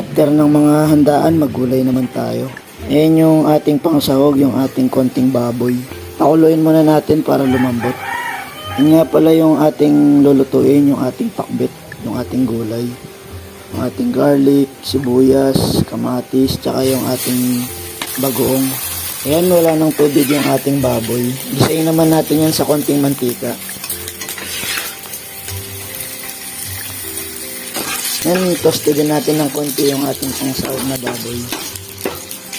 After ng mga handaan, maggulay naman tayo. Ayan yung ating pangsahog, yung ating konting baboy. Pakuluin muna natin para lumambot. Yan nga pala yung ating lulutuin, yung ating pakbet, yung ating gulay. Yung ating garlic, sibuyas, kamatis, tsaka yung ating bagoong. Ayan, wala nang tubig yung ating baboy. Gisayin naman natin yan sa konting mantika. Yan, toasted din natin ng konti yung ating pangsahog na baboy.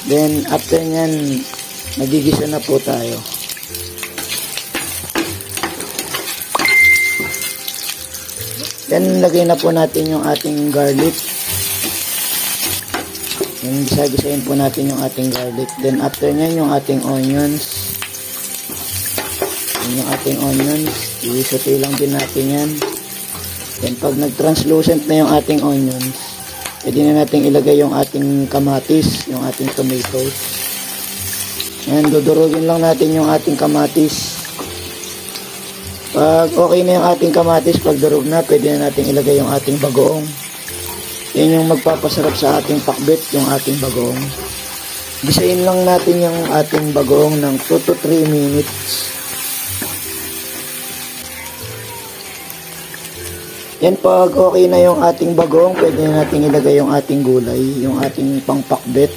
Then, after nyan, nagigisa na po tayo. Then, lagay na po natin yung ating garlic. Yan, gisa-gisahin po natin yung ating garlic. Then, after nyan, yung ating onions. Yung ating onions. I-saute lang din natin yan. Then, pag nag-translucent na yung ating onions, pwede na natin ilagay yung ating kamatis, yung ating tomatoes. Yan, dudurugin lang natin yung ating kamatis. Pag okay na yung ating kamatis, pag durog na, pwede na natin ilagay yung ating bagoong. Yan yung magpapasarap sa ating pakbet, yung ating bagoong. Gisayin lang natin yung ating bagoong ng 2 to 3 minutes. Yan pag okay na yung ating bagong, pwede na natin ilagay yung ating gulay, yung ating pangpakbet.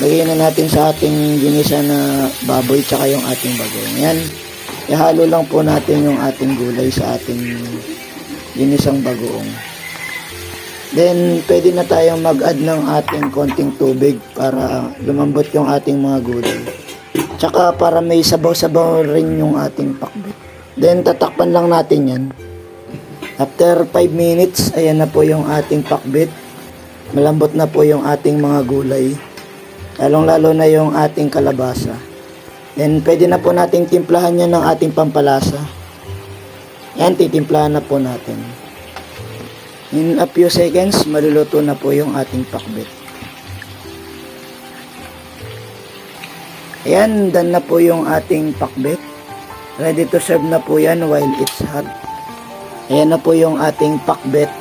Lagyan na natin sa ating ginisa na baboy tsaka yung ating bagong. Yan. Ihalo lang po natin yung ating gulay sa ating ginisang bagoong. Then, pwede na tayong mag-add ng ating konting tubig para lumambot yung ating mga gulay. Tsaka para may sabaw-sabaw rin yung ating pakbet. Then, tatakpan lang natin yan. After 5 minutes, ayan na po yung ating pakbit. Malambot na po yung ating mga gulay. Lalong lalo na yung ating kalabasa. Then pwede na po nating timplahan yan ng ating pampalasa. Yan, titimplahan na po natin. In a few seconds, maluluto na po yung ating pakbit. Ayan, done na po yung ating pakbit. Ready to serve na po yan while it's hot. Ayan na po yung ating pakbet.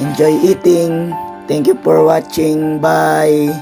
Enjoy eating. Thank you for watching. Bye.